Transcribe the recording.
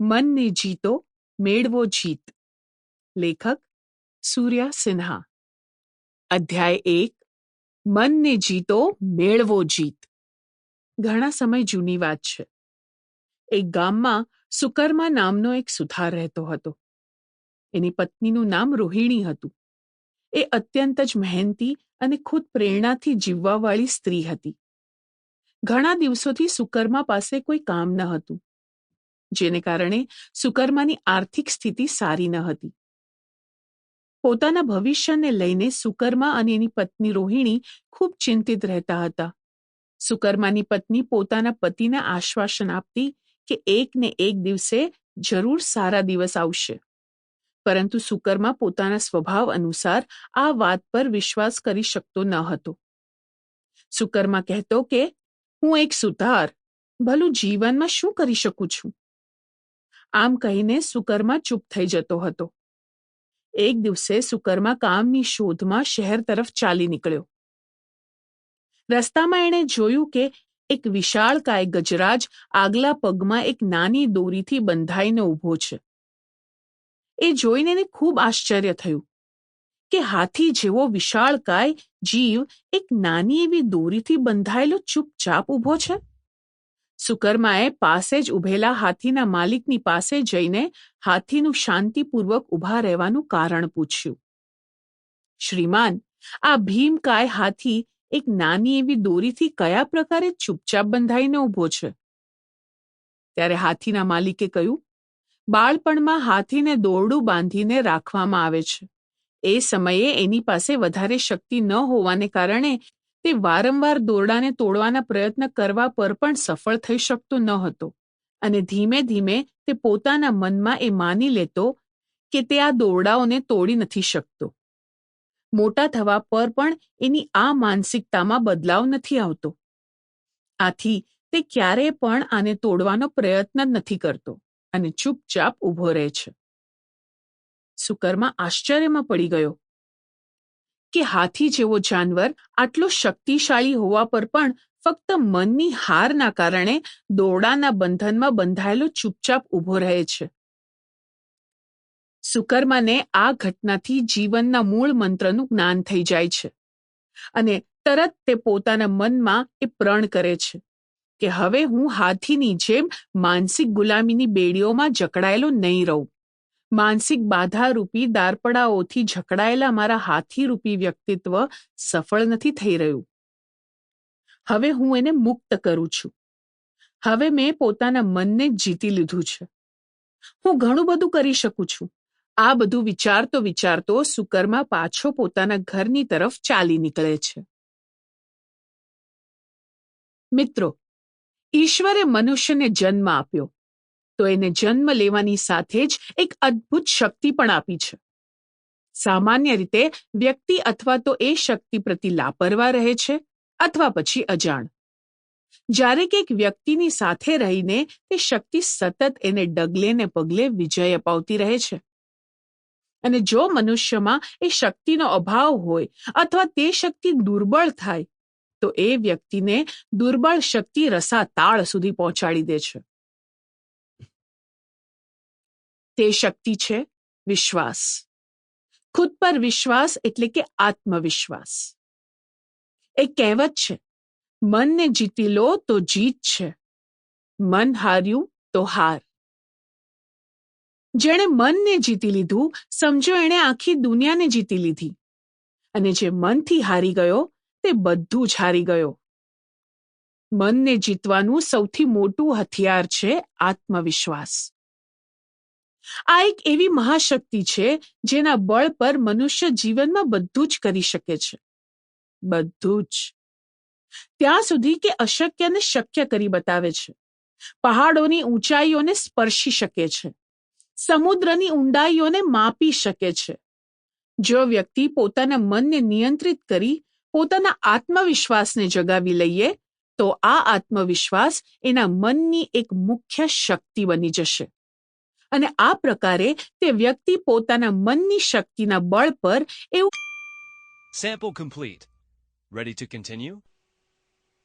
મનને જીતો મેળવો જીત. લેખક સૂર્યા સિન્હા. અધ્યાય એક. મનને જીતો મેળવો જીત. ઘણા સમય જૂની વાત છે. એક ગામમાં સુકર્મા નામનો એક સુથાર રહેતો હતો. એની પત્નીનું નામ રોહિણી હતું. એ અત્યંત જ મહેનતી અને ખુદ પ્રેરણાથી જીવવાવાળી સ્ત્રી હતી. ઘણા દિવસોથી સુકર્મા પાસે કોઈ કામ ન હતું. જેને કારણે સુકર્માની આર્થિક સ્થિતિ સારી ન હતી. પોતાના ભવિષ્યને લઈને સુકર્મા અને એની પત્ની રોહિણી ખૂબ ચિંતિત રહેતા હતા. સુકર્માની પત્ની પોતાના પતિને આશ્વાસન આપતી કે એક ને એક દિવસે જરૂર સારા દિવસ આવશે. પરંતુ સુકર્મા પોતાના સ્વભાવ અનુસાર આ વાત પર વિશ્વાસ કરી શકતો ન હતો. સુકર્મા કહેતો કે, હું એક સુધાર, ભલું જીવનમાં શું કરી શકું છું? આમ કહીને સુકર્મા ચૂપ થઈ જતો હતો. એક દિવસે સુકર્મા કામની શોધમાં શહેર તરફ ચાલી નીકળ્યો. રસ્તામાં એણે જોયું કે એક વિશાળકાય ગજરાજ આગલા પગમાં એક નાની દોરીથી બંધાઈને ઊભો છે. એ જોઈને એને ખૂબ આશ્ચર્ય થયું કે હાથી જેવો વિશાળકાય જીવ એક નાની એવી દોરીથી બંધાયેલો ચૂપચાપ ઊભો છે. સુકર્માએ પાસે જ ઉભેલા હાથીના માલિકની પાસે જઈને હાથીનું શાંતિપૂર્વક ઊભા રહેવાનું કારણ પૂછ્યું. શ્રીમાન, આ ભીમકાય હાથી એક નાની એવી દોરીથી કયા પ્રકારે ચૂપચાપ બંધાઈને ઊભો છે? ત્યારે હાથીના માલિકે કહ્યું, બાળપણમાં હાથીને દોરડું બાંધીને રાખવામાં આવે છે. એ સમયે એની પાસે વધારે શક્તિ ન હોવાને કારણે તે વારંવાર દોરડાને તોડવાના પ્રયત્ન કરવા પર પણ સફળ થઈ શકતો ન હતો. અને ધીમે ધીમે તે પોતાના મનમાં એ માની લેતો કે તે આ દોરડાઓને તોડી નથી શકતો. મોટા થવા પર પણ એની આ માનસિકતામાં બદલાવ નથી આવતો. આથી તે ક્યારેય પણ આને તોડવાનો પ્રયત્ન નથી કરતો અને ચૂપચાપ ઊભો રહે છે. સુકર્મા આશ્ચર્યમાં પડી ગયો? કે હાથી જેવો જાનવર આટલો શક્તિશાળી હોવા પર પણ ફક્ત મનની હારના કારણે દોરડાના બંધનમાં બંધાયેલો ચૂપચાપ ઊભો રહે છે. સુકર્માને આ ઘટનાથી જીવનના મૂળ મંત્રનું જ્ઞાન થઈ જાય છે અને તરત તે પોતાના મનમાં એ પ્રણ કરે છે કે હવે હું હાથીની જેમ માનસિક ગુલામીની બેડીઓમાં જકડાયેલો નહીં રહું. માનસિક બાધારૂપી દારપડાઓથી ઝકડાયેલા મારા હાથીરૂપી વ્યક્તિત્વ સફળ નથી થઈ રહ્યું. હવે હું એને મુક્ત કરું છું. હવે મેં પોતાના મનને જીતી લીધું છે. હું ઘણું બધું કરી શકું છું. આ બધું વિચારતો વિચારતો સુકરમાં પાછો પોતાના ઘરની તરફ ચાલી નીકળે છે. મિત્રો, ઈશ્વરે મનુષ્યને જન્મ આપ્યો. તો એને જન્મ લેવાની સાથે જ એક અદ્ભુત શક્તિ પણ આપી છે. સામાન્ય રીતે વ્યક્તિ અથવા તો એ શક્તિ પ્રતિ લાપરવા રહે છે અથવા પછી અજાણ. જ્યારે કે એક વ્યક્તિની સાથે રહીને તે શક્તિ સતત એને ડગલે ને પગલે વિજય અપાવતી રહે છે. અને જો મનુષ્યમાં એ શક્તિનો અભાવ હોય અથવા તે શક્તિ દુર્બળ થાય, તો એ વ્યક્તિને દુર્બળ શક્તિ રસા તાળ સુધી પહોંચાડી દે છે. તે શક્તિ છે? વિશ્વાસ. ખુદ પર વિશ્વાસ એટલે કે આત્મવિશ્વાસ. એક કહેવત છે, મનને જીતી લો તો જીત છે, મન હાર્યું તો હાર. જેણે મનને જીતી લીધું, સમજો એણે આખી દુનિયાને જીતી લીધી. અને જે મનથી હારી ગયો, તે બધું જ હારી ગયો. મનને જીતવાનું સૌથી મોટું હથિયાર છે આત્મવિશ્વાસ. આ એક એવી મહાશક્તિ છે, જેના બળ પર મનુષ્ય જીવનમાં બધું જ કરી શકે છે. બધું જ. ત્યાં સુધી કે અશક્યને શક્ય કરી બતાવે છે. પહાડોની ઊંચાઈઓને સ્પર્શી શકે છે. સમુદ્રની ઊંડાઈઓને માપી શકે છે. જો વ્યક્તિ પોતાના મનને નિયંત્રિત કરી પોતાના આત્મવિશ્વાસને જગાવી લઈએ, તો આ આત્મવિશ્વાસ એના મનની એક મુખ્ય શક્તિ બની જશે. અને આ પ્રકારે તે વ્યક્તિ પોતાના મનની શક્તિના બળ પર એવું Sample complete. Ready to continue?